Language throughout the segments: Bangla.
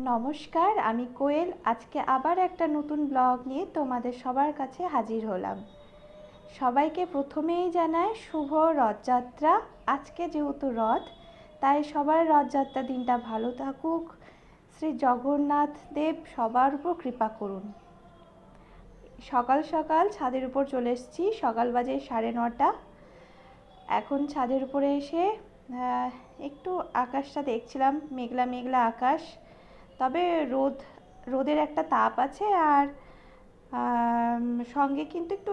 নমস্কার, আমি কোয়েল। আজকে আবার একটা নতুন ব্লগ নিয়ে তোমাদের সবার কাছে হাজির হলাম। সবাইকে প্রথমেই জানাই শুভ রথযাত্রা। আজকে যেহেতু রথ, তাই সবার রথযাত্রা দিনটা ভালো থাকুক। শ্রী জগন্নাথ দেব সবার উপর কৃপা করুন। সকাল সকাল ছাদের উপর চলে এসেছি, সকাল বাজে সাড়ে নটা। এখন ছাদের উপরে এসে একটু আকাশটা দেখছিলাম, মেঘলা মেঘলা আকাশ। তবে রোদ, রোদের একটা তাপ আছে আর সঙ্গে কিন্তু একটু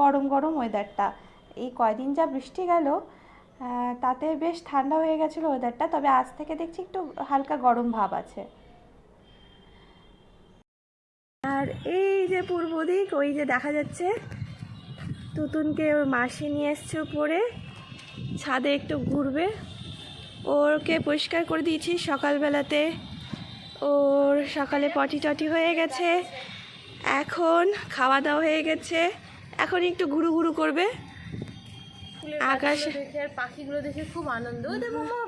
গরম গরম ওয়েদারটা এই কয়দিন যা বৃষ্টি গেল তাতে বেশ ঠান্ডা হয়ে গেছিল ওয়েদারটা তবে আজ থেকে দেখছি একটু হালকা গরম ভাব আছে। আর এই যে পূর্ব দিক, ওই যে দেখা যাচ্ছে, তুতুনকে ওর মাসি নিয়ে এসছে উপরে, ছাদে একটু ঘুরবে। ওরকে পরিষ্কার করে দিয়েছি সকালবেলাতে। ওর সকালে পটি টটি হয়ে গেছে। এখন খাওয়া দাওয়া হয়ে গেছে। এখন একটু ঘুরু ঘুরু করবে। আকাশ- দেখে আর পাখিগুলো দেখে খুব আনন্দ।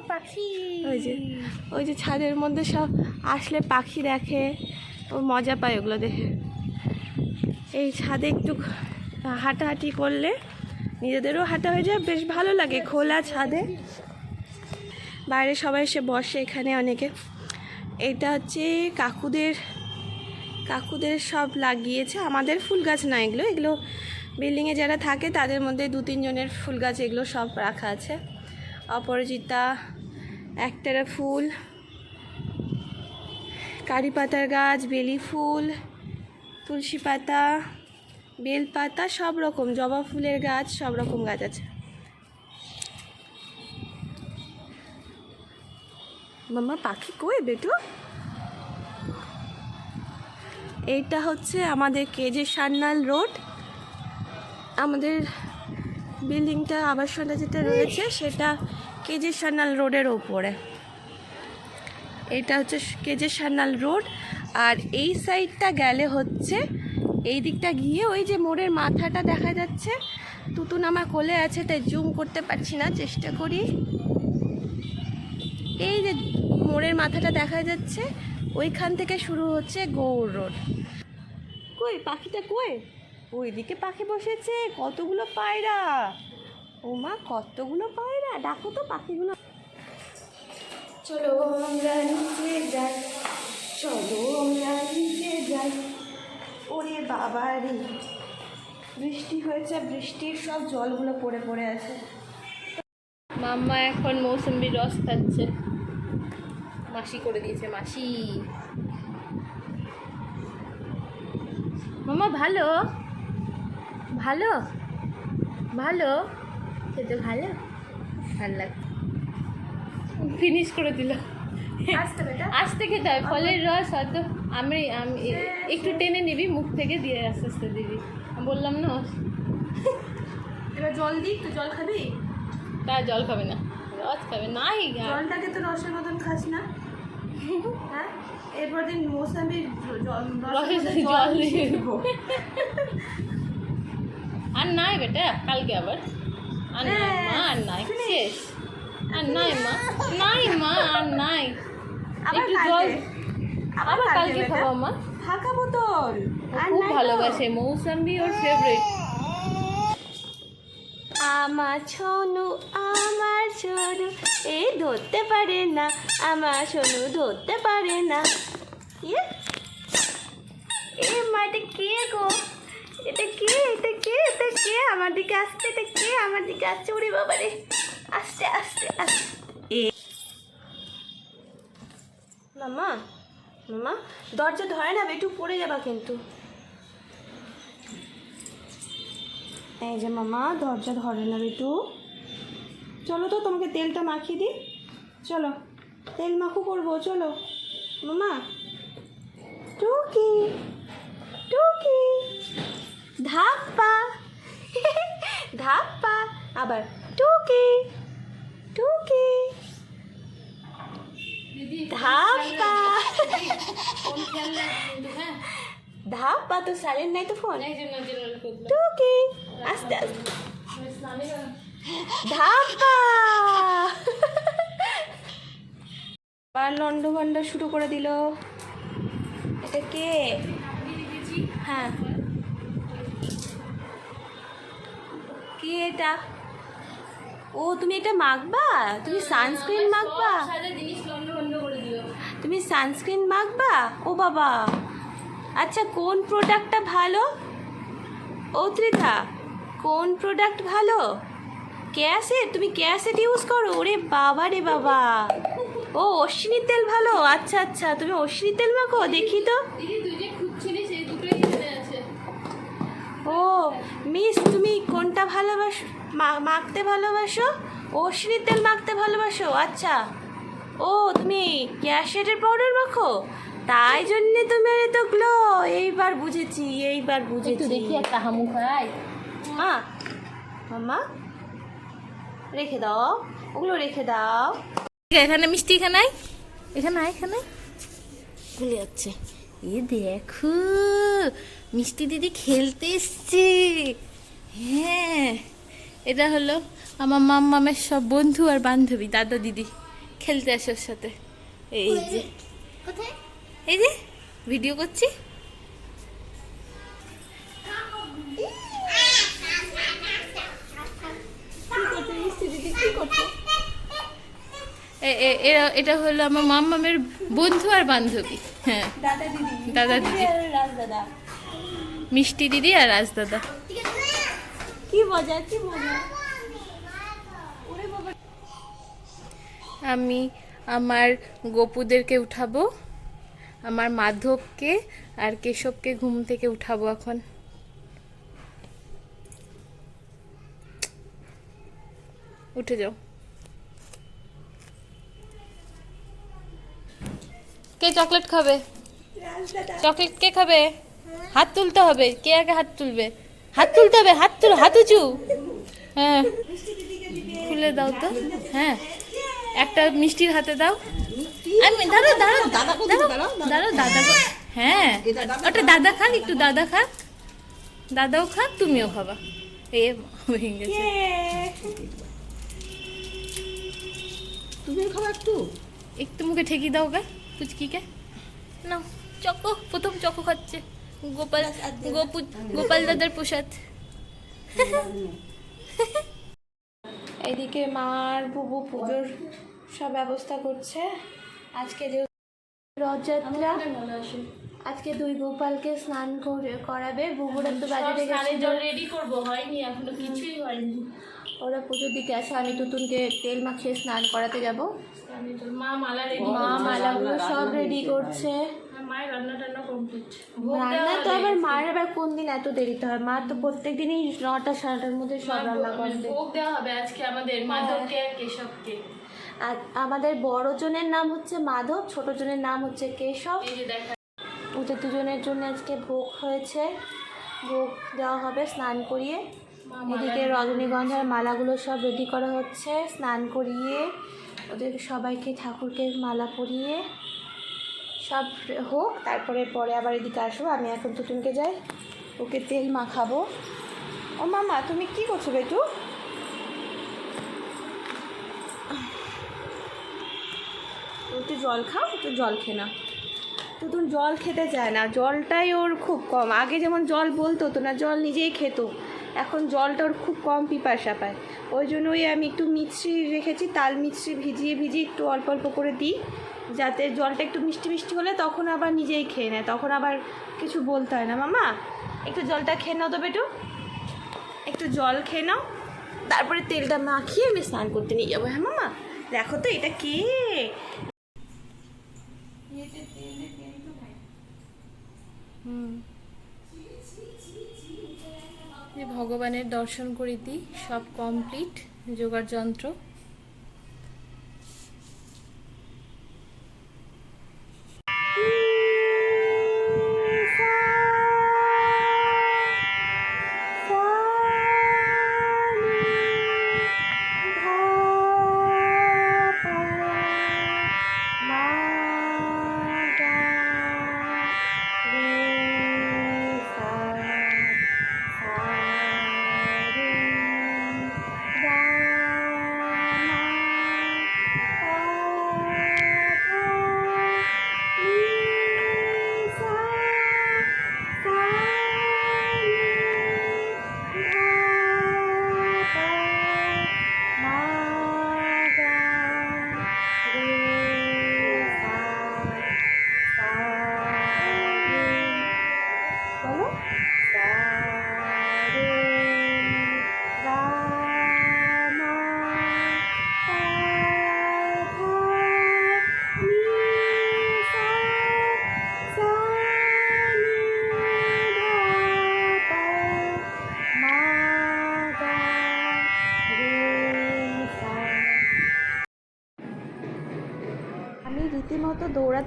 পাখি। ওই যে ওই যে ছাদের মধ্যে সব আসলে পাখি দেখে। ও মজা পায় ওগুলো দেখে। এই ছাদে একটু হাঁটাহাঁটি করলে নিজেদেরও হাঁটা হয়ে যায়। বেশ ভালো লাগে খোলা ছাদে। বাইরে সবাই এসে বসে এখানে অনেকে। এটা হচ্ছে কাকুদের কাকুদের সব লাগিয়েছে। আমাদের ফুল গাছ না এগুলো এগুলো বিল্ডিংয়ে যারা থাকে তাদের মধ্যে দু তিনজনের ফুল গাছ এগুলো সব রাখা আছে। অপরাজিতা একটারা ফুল কারি পাতার গাছ, বেলি ফুল, তুলসী পাতা, বেল পাতা, সব রকম, জবা ফুলের গাছ, সব রকম গাছ আছে। মামা, পাখি কই বেটু? এইটা হচ্ছে আমাদের কেজে সান্নাল রোড। আমাদের বিল্ডিংটা, আবাসনটা যেটা রয়েছে, সেটা কেজে সান্নাল রোডের ওপরে। এটা হচ্ছে কেজে সান্নাল রোড। আর এই সাইডটা গেলে হচ্ছে, এই দিকটা গিয়ে ওই যে মোড়ের মাথাটা দেখা যাচ্ছে। তুতুন আমার কোলে আছে, তাই জুম করতে পারছি না, চেষ্টা করি। এই যে মোড়ের মাথাটা দেখা যাচ্ছে, ওইখান থেকে শুরু হচ্ছে গৌর রোড। কই, পাখিটা কই? ওইদিকে পাখি বসেছে, কতগুলো পায়রা? ও মা, কতগুলো পায়রা? ডাকো তো পাখিগুলো। চলো আমরা নিচে যাই, চলো আমরা নিচে যাই। ওরে বাবা রে। বৃষ্টি হয়েছে, বৃষ্টির সব জলগুলো পড়ে পড়ে আছে। মাম্মা এখন মৌসুম্বির রস খাচ্ছে। মাসি করে দিয়েছে মাসি। মামা ভালো? ভালো? ভালো? খেতে ভালো? ভালো লাগে ফিনিশ করে দিল। আসতে খেতে হয় ফলের রস হয়তো আমি আমি একটু টেনে নিবি মুখ থেকে দিয়ে আস্তে আস্তে দিবি। বললাম না। এবার জল দিই তো জল খাবি? তা জল খাবে না। রস খাবে। নাই জলটাকে তো রসের মতন খাস না। হ্যাঁ? এরপর দিন মৌসামির জল দেবো। আর নাই বেটা কালকে আবার। আর নাই মা আর নাই শেষ। আর নাই মা নাই মা আর নাই। একটু জল আবার কালকে। খাব মা। ফাঁকা বোতল। খুব ভালোবাসে মৌসাম্বি ওর ফেভারিট আমার সোনু আমার সোনু এই ধরতে পারে না। আমার সোনু ধরতে পারে না। ইয়ে এ মা, এটা কে গো? এটা কে? এটা কে? এটা কে? আমার দিকে আসছে, এটা কে? আমার দিকে আসছে উড়ি বাবা রে। আস্তে আস্তে এ মামা মামা, দরজা ধরে না একটু পড়ে যাবা কিন্তু। এই যে মামা দরজা ধরে না বেটু চলো তো তোমাকে তেলটা মাখিয়ে দিই। চলো তেল মাখু করব চলো। মামা টুকি টুকি। ধাপ্পা ধাপ্পা আবার টুকি টুকি। ধাপ্পা। ধাপ্পা তো সাইলেন্ট নাই তো ফোন টুকি। আস্তে আস্তে। গেলাম। লন্ডভন্ড শুরু করে দিল। এটা কে? হ্যাঁ। কি এটা? ও, তুমি এটা মাখবা? তুমি সানস্ক্রিন মাখবা? তুমি সানস্ক্রিন মাখবা? ও বাবা। আচ্ছা কোন প্রোডাক্টটা ভালো? ও ত্রিধা কোন প্রোডাক্ট ভালো? ক্যাসেট? তুমি ক্যাসেট ইউজ করো? ওরে বাবা রে বাবা। ও অশ্বিনীর তেল ভালো? আচ্ছা আচ্ছা। তুমি অশ্বিনীর তেল মাখো? দেখি তো। ও মিস তুমি কোনটা ভালোবাসো? মাখতে ভালোবাসো? অশ্বিনীর তেল মাখতে ভালোবাসো? আচ্ছা। ও তুমি ক্যাসেটের পাউডার মাখো? তাই জন্যে তোমার এত গ্লো এইবার বুঝেছি এইবার বুঝেছি। দেখি একটা হামু খাই মা মামা রেখে দাও ওগুলো রেখে দাও। এখানে মিষ্টি এখানে আয়। এখানে আয়, এখানে। ভুলে যাচ্ছে। এ দেখো মিষ্টি দিদি খেলতে এসছে। হ্যাঁ এটা হলো আমার মাম্মামের সব বন্ধু আর বান্ধবী দাদা দিদি। খেলতে আসে ওর সাথে। এই যে। এই যে ভিডিও করছি। এরা- এটা হলো আমার মাম্মামের বন্ধু আর বান্ধবী হ্যাঁ। দাদা দিদি। রাজ দাদা মিষ্টি দিদি আর রাজ দাদা কি মজা কি মজা। আমি আমার গপুদেরকে উঠাবো আমার মাধবকে আর কেশবকে ঘুম থেকে উঠাবো এখন। উঠে যাও। কে চকলেট খাবে? চকলেট কে খাবে? হাত তুলতে হবে। কে আগে হাত তুলবে? হাত তুলতে হবে। হাত তুল হাত উঁচু। হ্যাঁ। খুলে দাও তো। হ্যাঁ। একটা মিষ্টির হাতে দাও। আমি দাঁড়াও দাঁড়াও। দাঁড়াও দাদা গো- হ্যাঁ। ওটা দাদা খাক একটু দাদা খাক দাদাও খাক তুমিও খাবা। এ হয়ে গেছে। তুমি খাবার একটু। একটু মুখে ঠেকি দাও গা। পুচকিকে না চকো প্রথম চকো খাচ্ছে। গোপাল গোপু গোপাল দাদার প্রসাদ। এদিকে মার বুবু পুজোর সব ব্যবস্থা করছে। আজকে যে রথযাত্রা আজকে দুই গোপালকে স্নান করে করাবে। বুবুরা তো বাজারে গেছিল রেডি করব হয়নি এখনও কিছুই হয়নি। ওরা পুজোর দিকে আছে আমি তুতুনকে তেল মাখিয়ে স্নান করাতে যাব। আমি তো মা মালা রেডি মা মালাগুলো সব রেডি করছে। মায়ের রান্না টান্না কমপ্লিট রান্না তো আবার মায়ের আবার কোন দিন এত দেরিতে হয়? মা তো প্রত্যেক দিনই নটা মধ্যে সব রান্না করে ভোগ দেওয়া হবে আজকে আমাদের মাধবকে আর কেশবকে। আর আমাদের বড় জনের নাম হচ্ছে মাধব ছোট জনের নাম হচ্ছে কেশব। ওদের দুজনের জন্য আজকে ভোগ হয়েছে। ভোগ দেওয়া হবে স্নান করিয়ে। এদিকে রজনীগন্ধার মালাগুলো সব রেডি করা হচ্ছে। স্নান করিয়ে ওদের সবাইকে ঠাকুরকে মালা পরিয়ে সব হোক, তারপরে পরে আবার এদিকে আসব। আমি এখন তুতুনকে যাই, ওকে তেল মাখাবো। ও মামা, তুমি কি করছ বেটু? একটু জল খাও একটু জল খে না তুতুন জল খেতে চায় না, জলটাই ওর খুব কম। আগে যেমন জল বলতো, তো না, জল নিজেই খেত। এখন জলটা ওর খুব কম পিপাসা পায়। ওই জন্য ওই আমি একটু মিশ্রি রেখেছি তাল মিশ্রি ভিজিয়ে ভিজিয়ে একটু অল্প অল্প করে দিই যাতে জলটা একটু মিষ্টি মিষ্টি হলে তখন আবার নিজেই খেয়ে নেয় তখন আবার কিছু বলতে হয় না। মামা একটু জলটা খেয়ে নাও তো বেটু। একটু জল খেয়ে নাও তারপরে তেলটা মাখিয়ে আমি স্নান করতে নিয়ে যাব। হ্যাঁ মামা? দেখো তো এটা কে? যে ভগবানের দর্শন করিতি সব কমপ্লিট যোগার যন্ত্র।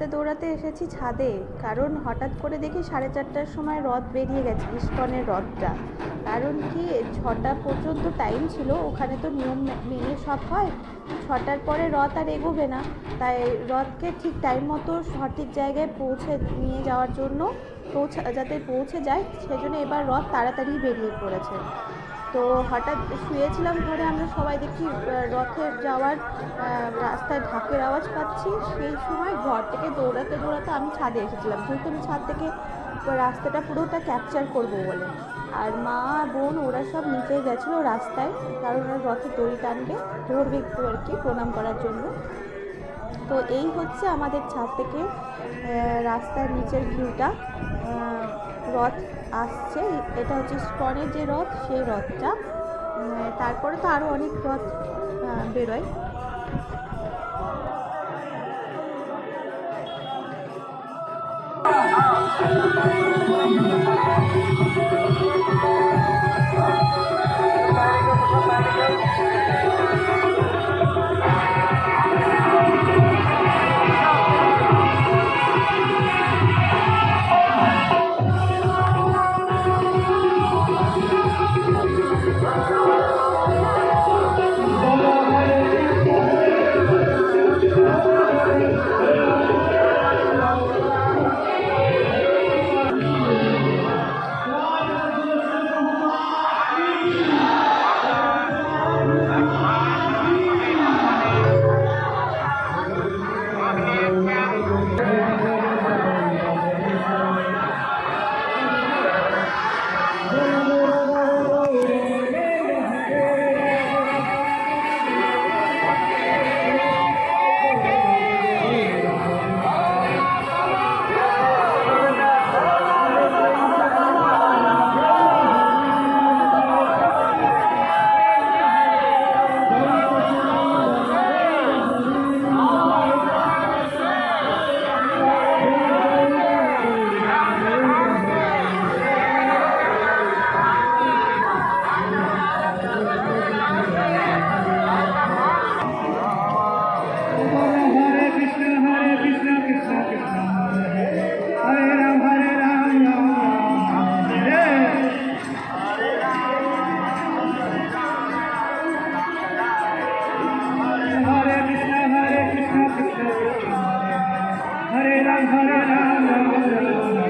দৌড়াতে দৌড়াতে এসেছি ছাদে। কারণ হঠাৎ করে দেখি সাড়ে চারটার সময় রথ বেরিয়ে গেছে, ইস্কনের রথটা। কারণ কি, ছটা পর্যন্ত টাইম ছিল, ওখানে তো নিয়ম মেনে সব হয়। ছটার পরে রথ আর এগোবে না। তাই রথকে ঠিক টাইম মতো সঠিক জায়গায় পৌঁছে নিয়ে যাওয়ার জন্য, পৌঁছা, যাতে পৌঁছে যায়, সেজন্য এবার রথ তাড়াতাড়ি বেরিয়ে পড়েছে। তো হঠাৎ শুয়েছিলাম ঘরে, আমরা সবাই দেখি রথে যাওয়ার রাস্তায় ঢাকের আওয়াজ পাচ্ছি। সেই সময় ঘর থেকে দৌড়াতে দৌড়াতে আমি ছাদে এসেছিলাম। যেহেতু আমি ছাদ থেকে রাস্তাটা পুরোটা ক্যাপচার করব বলে। আর মা, বোন, ওরা সব নিচে গেছিল রাস্তায়, কারণ ওরা রথে দড়ি টানবে, ধরবে একটু আর কি প্রণাম করার জন্য। তো এই হচ্ছে আমাদের ছাদ থেকে রাস্তার নিচের ভিউটা রথ আসছে। এটা হচ্ছে স্কনের যে রথ, সেই রথটা। তারপরে তো আরও অনেক রথ বেরোয় বেরোয়। Hare Hare Rama Rama Rama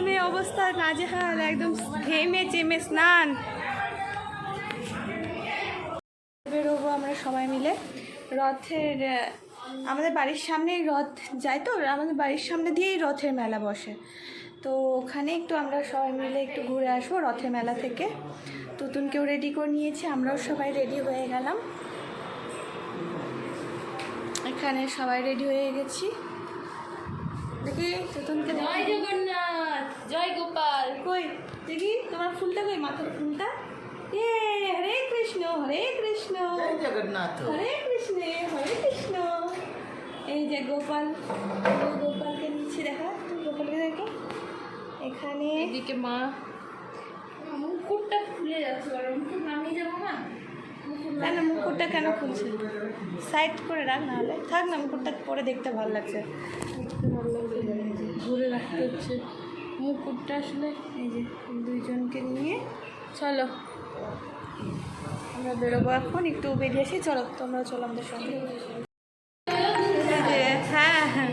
গরমে অবস্থা নাজেহাল, একদম ঘেমে চেমে স্নান। বেরোবো আমরা সবাই মিলে। রথের আমাদের বাড়ির সামনেই রথ যায় তো, আমাদের বাড়ির সামনে দিয়েই রথের মেলা বসে। তো ওখানে একটু আমরা সবাই মিলে একটু ঘুরে আসব রথের মেলা থেকে। তুতুনকেও রেডি করে নিয়েছি, আমরাও সবাই রেডি হয়ে গেলাম। এখানে সবাই রেডি হয়ে গেছি। দেখি তুতুনকে জয় জগন্নাথ জয় গোপাল। কই? দেখি তোমার ফুলটা কই? মাথার ফুলটা? এ হরে কৃষ্ণ হরে কৃষ্ণ। জগন্নাথ। হরে কৃষ্ণ হরে কৃষ্ণ। এই যে গোপাল ও গোপালকে নিচ্ছি দেখা তুমি গোপালকে দেখো। এখানে এদিকে মা। মুকুটটা খুলে যাচ্ছে আর মুকুট নামিয়ে যাব না? কেন মুকুটটা কেন খুলছে? সাইড করে রাখ না হলে। থাক না মুকুটটা পরে দেখতে ভালো লাগছে। দেখতে ভালো রাখতে হচ্ছে। মুকুটটা আসলে এই যে দুইজনকে নিয়ে, চলো। আমরা বেরোবো এখন, একটু বেরিয়ে আসি, চলো তোমরা চলো আমাদের সঙ্গে। হ্যাঁ হ্যাঁ।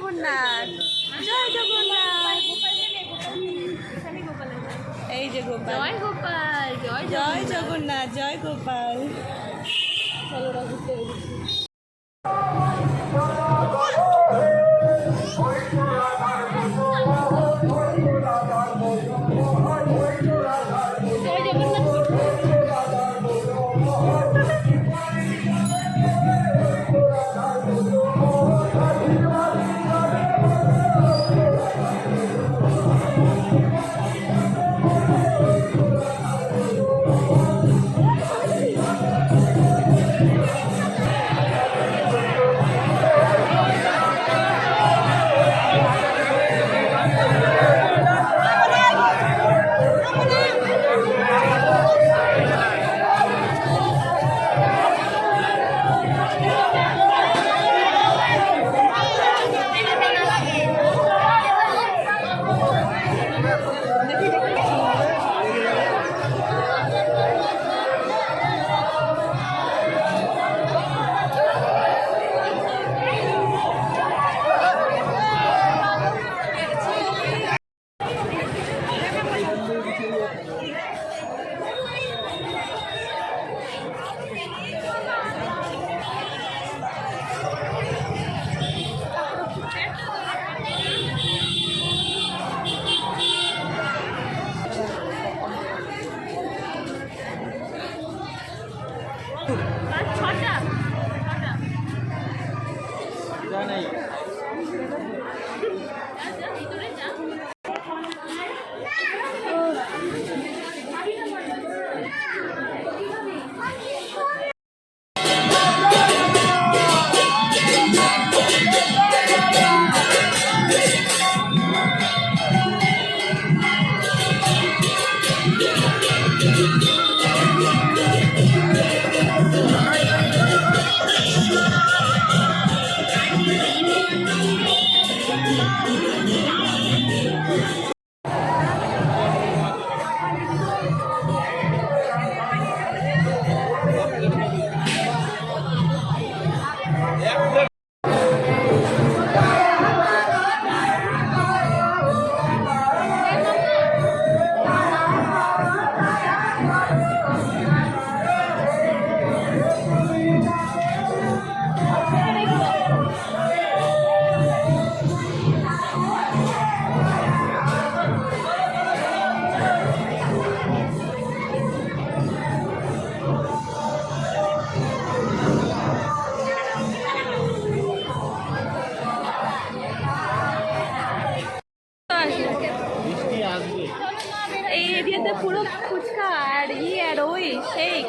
জয়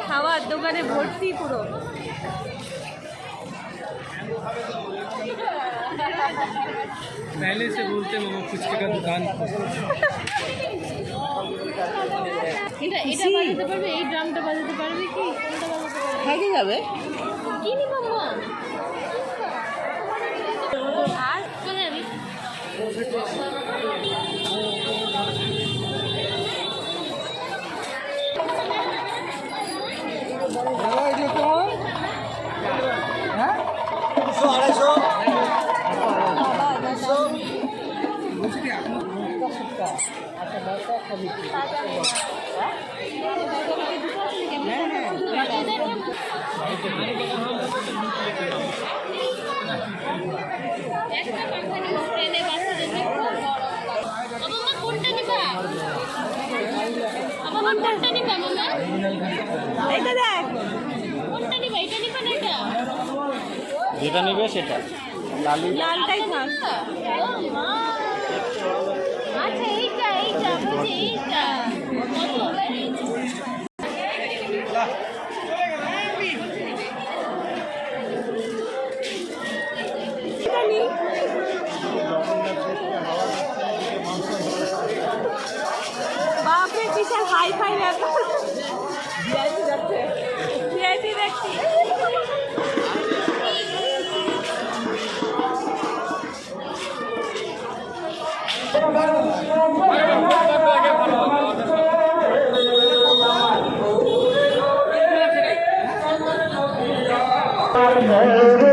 খাওয়ার দোকানে ভর্তি পুরো पहले से बोलते मामा फुचके का दुकान এটা এটা বাজাতে পারবে এই ড্রামটা বাজাতে পারবে কি কোনটা বাজাতে পারবে খাইতে যাবে কি নি মাম্মা আর চলে না এটা যেটা নেবে সেটা। লালি লালটাই থাক ও মা আচ্ছা এইটা এইটা বুঝি এইটা কত বাপরে বিশাল হাই ফাই ব্যাপার এগুলো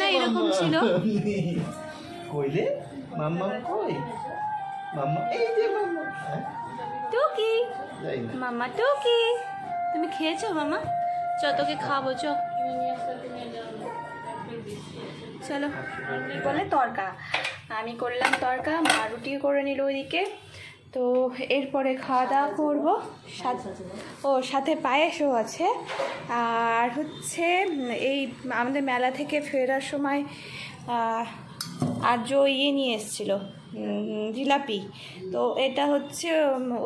না এরকম ছিল? কইলে? মাম্মা কই? মাম্মা এই যে মাম্মা। হ্যাঁ, টুকি। যাই না মামা টুকি। তুমি খেয়েছো মামা চ তোকে খাব চ। চলো। বলে? তরকা। আমি করলাম তরকা মা রুটি করে নিল ওইদিকে। তো এরপরে খাওয়া দাওয়া করব। ও, সাথে পায়েসও আছে। আর হচ্ছে এই আমাদের মেলা থেকে ফেরার সময় আর্য ইয়ে নিয়ে এসেছিল জিলাপি। তো এটা হচ্ছে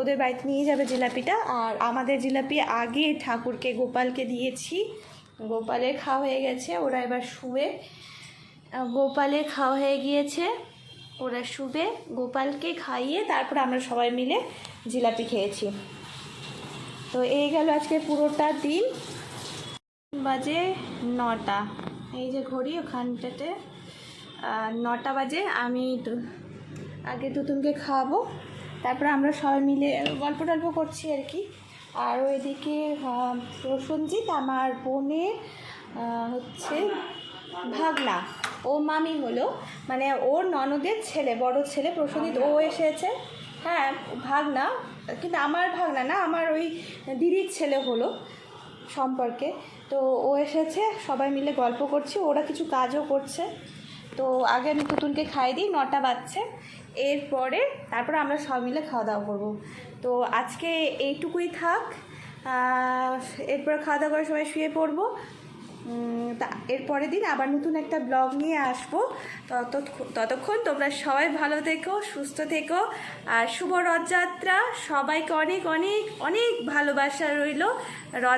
ওদের বাড়িতে নিয়ে যাবে জিলাপিটা। আর আমাদের জিলাপি আগে ঠাকুরকে, গোপালকে দিয়েছি। গোপালের খাওয়া হয়ে গেছে, ওরা এবার শুয়ে। গোপালের খাওয়া হয়ে গিয়েছে। ওরা শুবে গোপালকে খাইয়ে তারপর আমরা সবাই মিলে জিলাপি খেয়েছি। তো এই গেল আজকে পুরোটা দিন। বাজে নটা। এই যে ঘড়ি ওখানটাতে নটা বাজে। আমি আগে দুতুনকে খাওয়াবো। তারপরে আমরা সবাই মিলে গল্প টল্প করছি আর কি। আর ওইদিকে আহ, প্রসেনজিৎ আমার বোনের হচ্ছে ভাগনা। ও মামি হলো মানে ওর ননদের ছেলে বড় ছেলে প্রসেনজিৎ ও এসেছে। হ্যাঁ ভাগনা কিন্তু আমার ভাগনা না আমার ওই দিদির ছেলে হলো সম্পর্কে। তো ও এসেছে সবাই মিলে গল্প করছি ওরা কিছু কাজও করছে। তো আগে আমি পুতুলকে খাইয়ে দিই নটা বাজছে। এরপরে তারপরে আমরা সব মিলে খাওয়া দাওয়া করব। তো আজকে এইটুকুই থাক। এরপরে খাওয়া দাওয়া করে সবাই শুয়ে পড়ব। তা এর পরের দিন আবার নতুন একটা ব্লগ নিয়ে আসব। তত ততক্ষণ তোমরা সবাই ভালো থেকো, সুস্থ থেকো। আর শুভ রথযাত্রা। সবাইকে অনেক অনেক অনেক ভালোবাসা রইল। রথ